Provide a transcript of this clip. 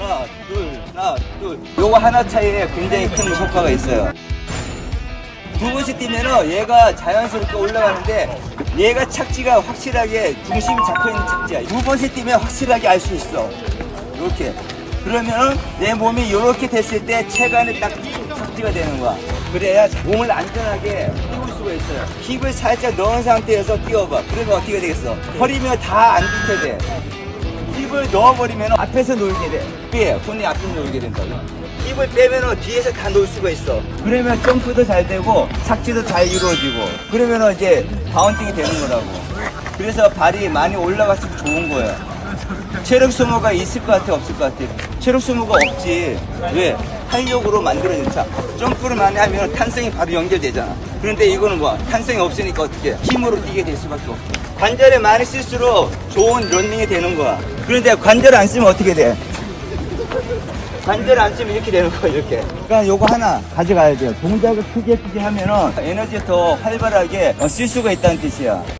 하나, 둘, 하나, 둘. 요거 하나 차이에 굉장히 큰 효과가 있어요. 두 번씩 뛰면은 얘가 자연스럽게 올라가는데 얘가 착지가 확실하게 중심이 잡혀있는 착지야. 두 번씩 뛰면 확실하게 알 수 있어. 이렇게. 그러면은 내 몸이 이렇게 됐을 때 체간이 딱 착지가 되는 거야. 그래야 몸을 안전하게 띄울 수가 있어요. 힙을 살짝 넣은 상태에서 뛰어봐. 그러면 어떻게 되겠어? 허리면 다 안 붙게 돼. 힙을 넣어버리면 앞에서 놀게 돼. 빼. 손이 앞에서 놀게 된다고. 힙을 빼면 뒤에서 다 놀 수가 있어. 그러면 점프도 잘 되고 착지도 잘 이루어지고 그러면 이제 바운딩이 되는 거라고. 그래서 발이 많이 올라갈수록 좋은 거예요. 체력 소모가 있을 것 같아 없을 것 같아? 체력 소모가 없지. 왜? 탄력으로 만들어진 차. 점프를 많이 하면 탄성이 바로 연결되잖아. 그런데 이거는 뭐 탄성이 없으니까 어떻게 힘으로 뛰게 될 수밖에 없어. 관절을 많이 쓸수록 좋은 런닝이 되는 거야. 그런데 관절 안 쓰면 어떻게 돼? 관절 안 쓰면 이렇게 되는 거야 이렇게 그러니까 요거 하나 가져가야 돼요 동작을 크게 크게 하면은 에너지가 더 활발하게 어, 쓸 수가 있다는 뜻이야